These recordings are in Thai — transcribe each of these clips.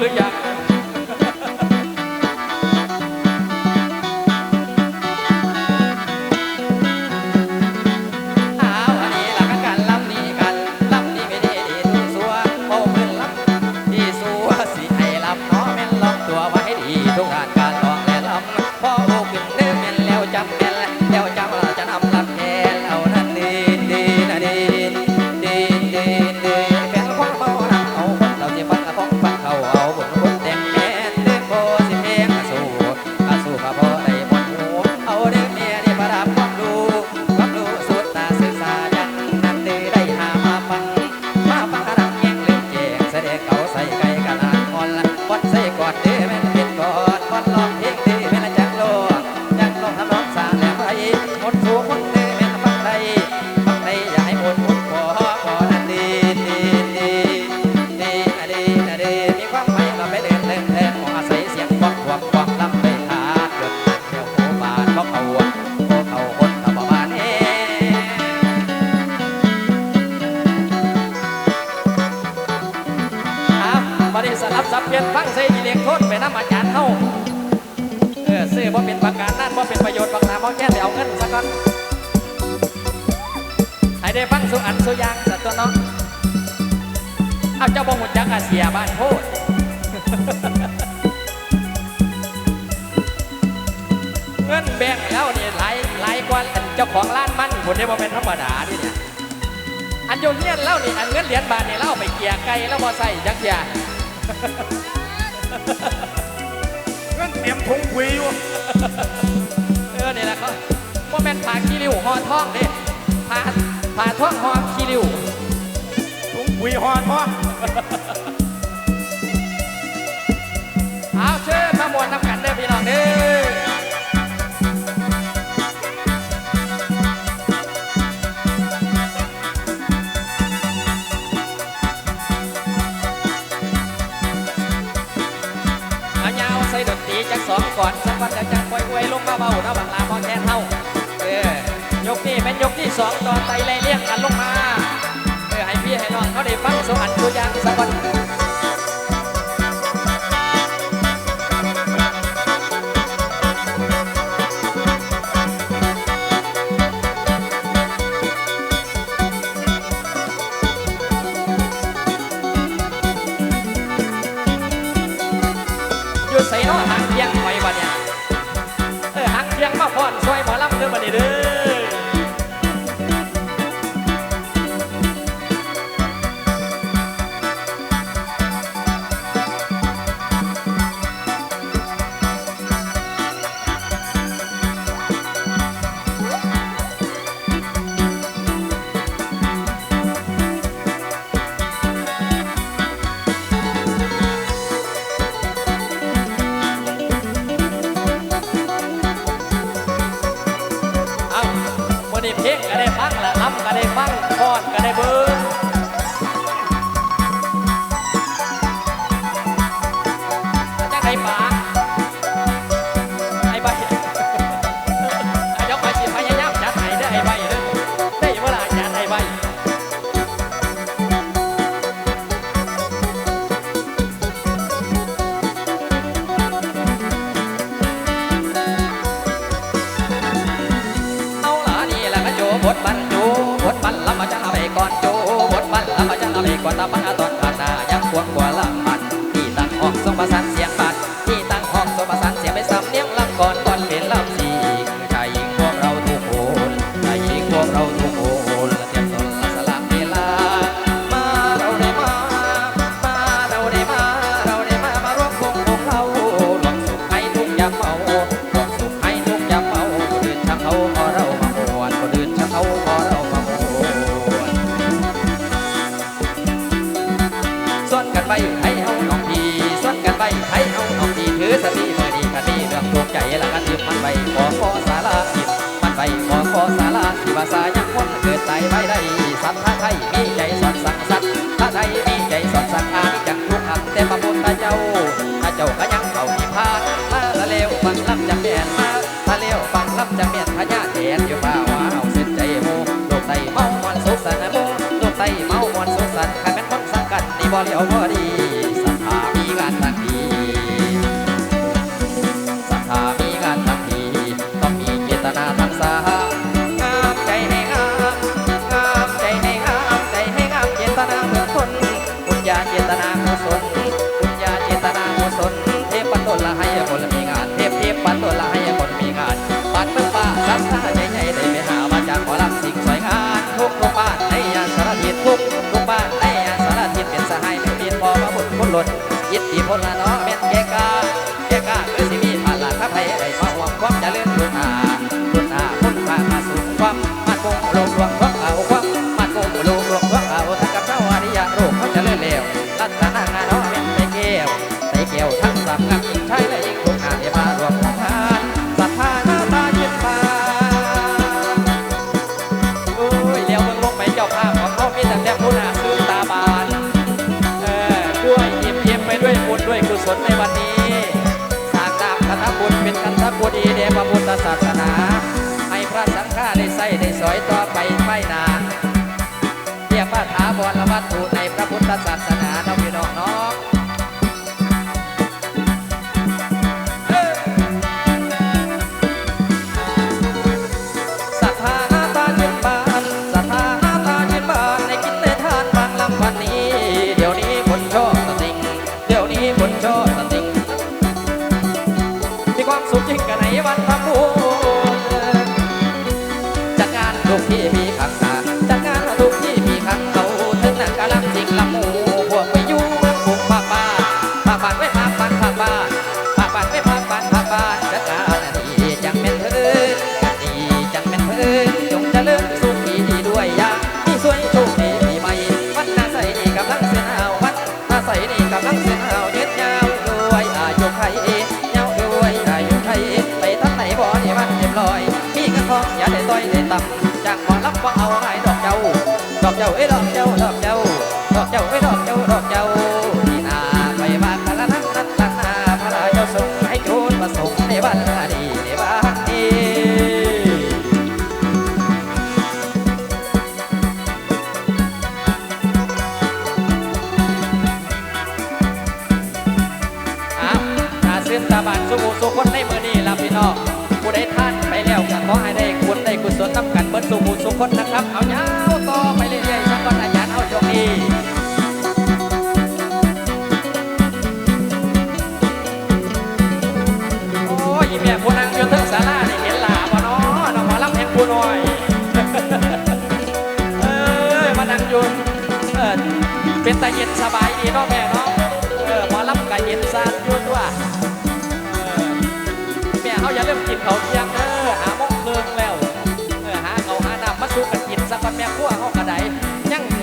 look out. ตัวเนาะเอาเจ้าบงหุ่จักอาเซียบ้านโพดเงินแบ่งแล้วนี่หลายหลายกว่าเจ้าของร้านมันคนได้บ่เป็นธรรมดาดิเนี่ยอันโยนเนี่ยเล่านี่อันเงินเหรียญบาทเนี่ยเล่าไปเกี่ยไกลแล้วบ่ใส่ยักเกียเงินเตรียมทงคุยอยู่เออเนี่ยแหละเขาบ่แม่นผาคีริวหอทองเด้ผาผาทองหอคีริว วีฮอนพ่อเอาเชิญมามวนน้ำกังได้พี่น้องด้อเอยวใส่ดนตรีจักสองก่อนสักวันจักจักปล่อยอวยลงมาเบาๆนะบังลาพอแค่เท่าเออยกนี่เป็นยกที่สองตอนไตไล่เลี่ยงกันลงมา องเขาได้ฟังสวรรค์ตัวอย่างสวรรค์ ชัยดีใจสอนสักอาจักทุกขันแต่พระพุตาเจ้าพระเจ้าก็ยังเข่ามีพามาละเลวฟังลำจะเมียนมาละเลวฟังลำจะเมียนพญาแดนอยู่ฟ้าวาเอาเส้นใจโมโลกไตเมามอนสุขสันต์โมโลกไตเมามอนสุขสันต์ขันเป็นคนสังกัดดีบ่เลียวบ่ดีสัทธามีการตั้ง คนมาเนาะ ดีเดชพระพุทธศาสนา ให้พระสังฆาได้ใส่ได้สอยต่อไปไม่นานเรียกว่าถาบรวัตถุในพระพุทธศาส ทองอย่าได้ต้อยได้ต่ำจากหมอรับว่าเอาหายดอกเจ้า ดอกเจ้าเอ้ดอกเจ้าดอกเจ้าดอกเจ้าเอ้ดอกเจ้าดอกเจ้าที่นาไปบ้านละนั้นนั้นละนาพระราชาทรงให้โจรมาส่งในบ้าน ขอให้ได้คุณได้กุศลน้ำกันเบิดสู่ผู้สุขคนนะครับ เอาเงาต่อไปเรื่อยๆสักวันอาญารเอาโชคดีโอ้ยแม่ผู้นางอยู่เทิงสารานี่เห็นหลาบ่เนาะน้องหมอลำแห่งผู้น่อยเออมานั่งยืนเออเป็นตาเย็นสบายดีเนาะแม่เนาะเออหมอลำก็เย็นซ่านอยู่ตัวแม่เขาอย่าลืมกินเขาเที่ยง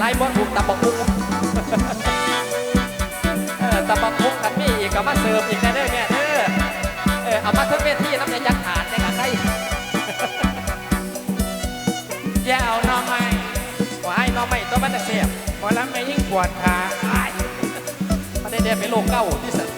ายมดถูกตะบกคุกตะบกคุกกันมีอีกก็มาเสิร์ฟอีกแน่เด้อเนี่ยเออเอามาทั้งเวทีน้ำใจยักษ์ฐานในกันได้แย่เอาน้องไม่ขอให้น้องไม่ตัวมันจะเสียบขอล้วไม่ยิ่งปวดขาไม่ได้เดินไปโลกเก้าที่สุด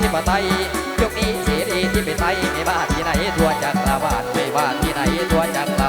ธิปไตยยุคนี้เสรีที่ไปไตยไม่ว่าที่ไหนทั่วจักรวาลไม่ว่าที่ไหนทั่วจักร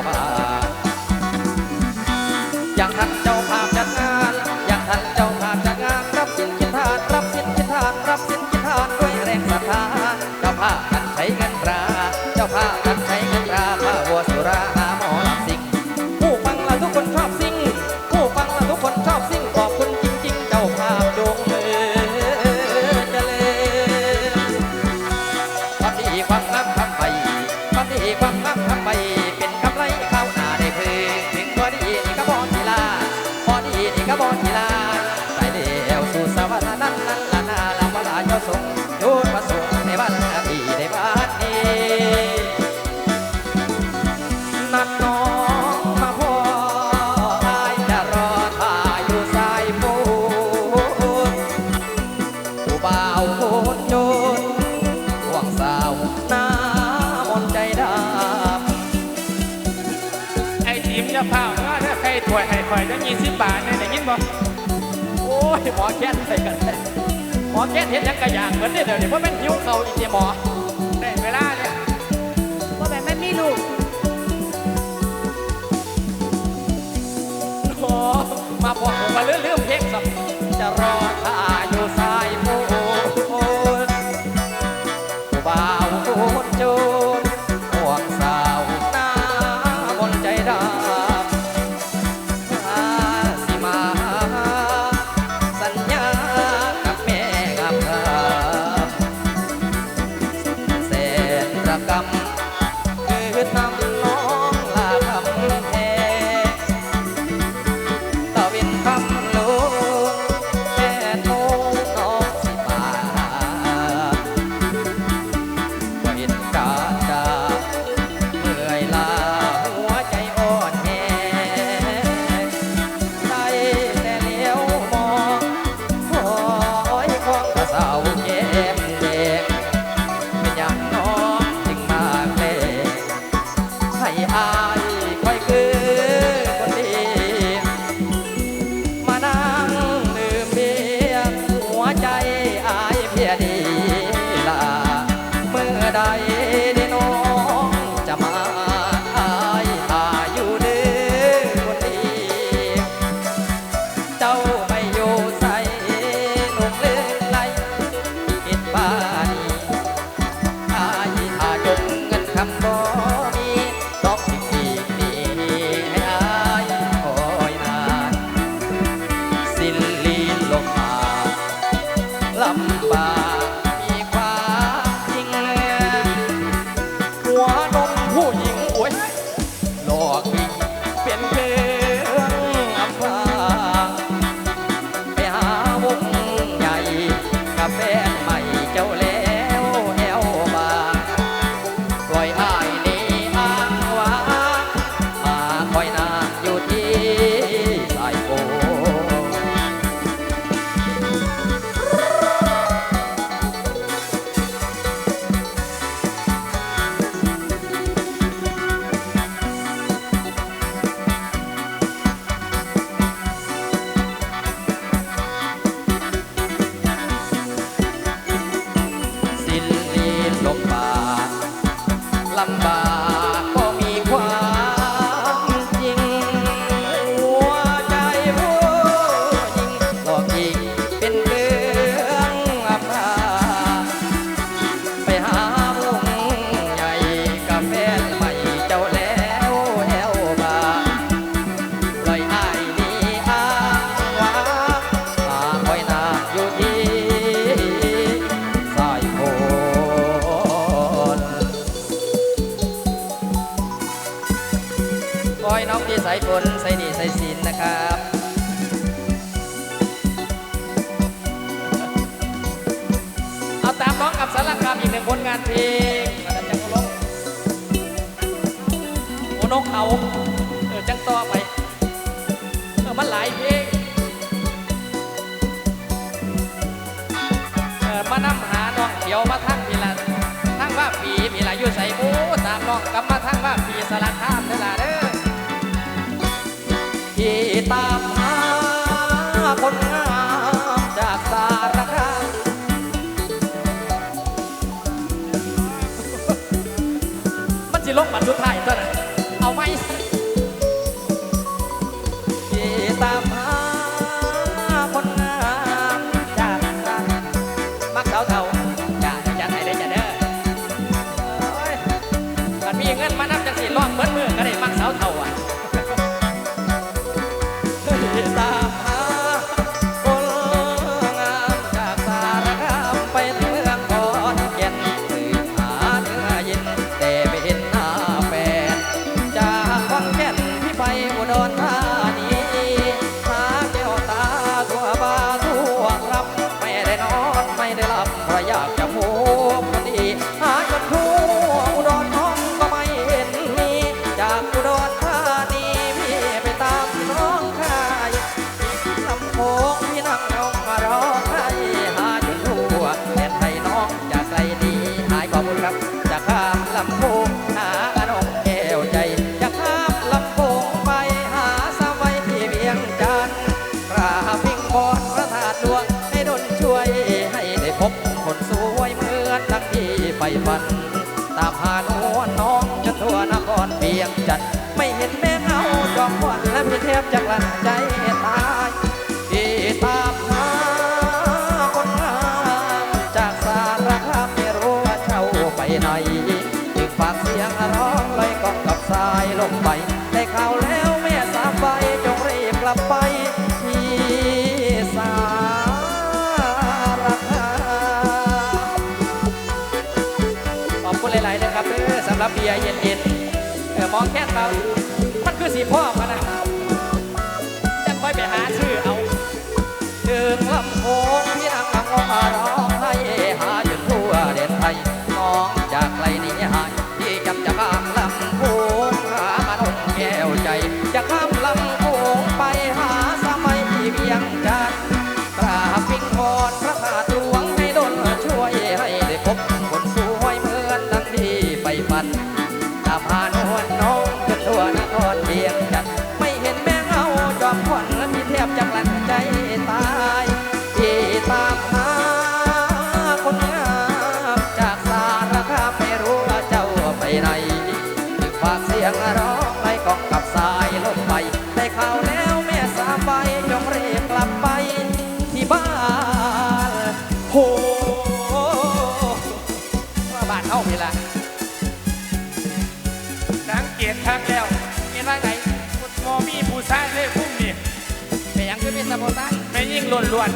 ยี่สิบบาทเนี่ยได้ยินบ่โอ้ยหมอแก้นใส่กันหมอแก้นเห็นยังกระยางเหมือนเดี๋ยวเดี๋ยวเพราะม่นหิวเขาอีกเนี่ยหมอได้เวลาเนี่ยพ่าแบบไม่มีลูกโอ้มาบอกผมมาเลื่อนเลื่อนเพลงสับจะรอครั สายบุสายดีสายศีลนะครับเอาตามน้องกับสารกรรมอีกหนึ่งผลงานเพลงมาดัจังงโอนกเขาเออจังต่อไปเออมันหลายเพลงเออมานำหาน้องเขียวมาทักพีละทั้งว่าปีพีละอยู่ใส่บูตามน้องกับมาทั้งว่าปีสารคาม ชุดไทยเท่านั้นเอาไว้ แทบจะกลั้นใจตายที่ตามหาคนงามจากสารคามไม่รู้ว่าเช่าไปไหนจึงฝากเสียงร้องลอยกองกับสายลงไปได้ข่าวแล้วแม่สามใบจงรีบกลับไปที่สารคามขอบคุณหลายๆครับสำหรับเบียร์เย็นๆมองแค่เรามันคือสีพ่อมันนะ หาชื่อเอาเดิงลำโพงที่นางนางงอร้องให้หาจนทั่วเด่นไทยน้องจากไกลนี้หายที่จำจะบางลำโพงหามาลงแก้วใจจะข้าม กตทางแล้วเห็นว่าไงมอมีผู้ชายเลยพุ่มนี่เป็นหยังคือเป็นสะโพกตั้งไม่ยิ่งล้วนล้วน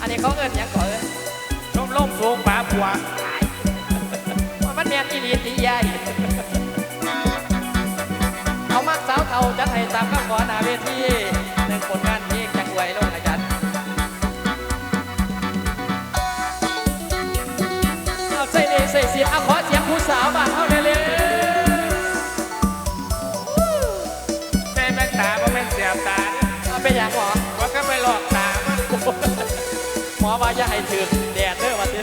อันนี้เขาเอิ้นหยังก่อนเอิ้นๆล่มล่มสูงป่าบัวว่ามันแม่นอีหลีตีใหญ่เอามักสาวเท่าจัดให้ตามข้าขอหน้าเวทีหนึ่งผลงานเพลงจังหวยลงอาจารย์เอาใส่ดีใส่เสียงเอาขอเสียงผู้สาวบ้านเฮา ว่าอย่าให้ถึงแดดเด้อวัานี้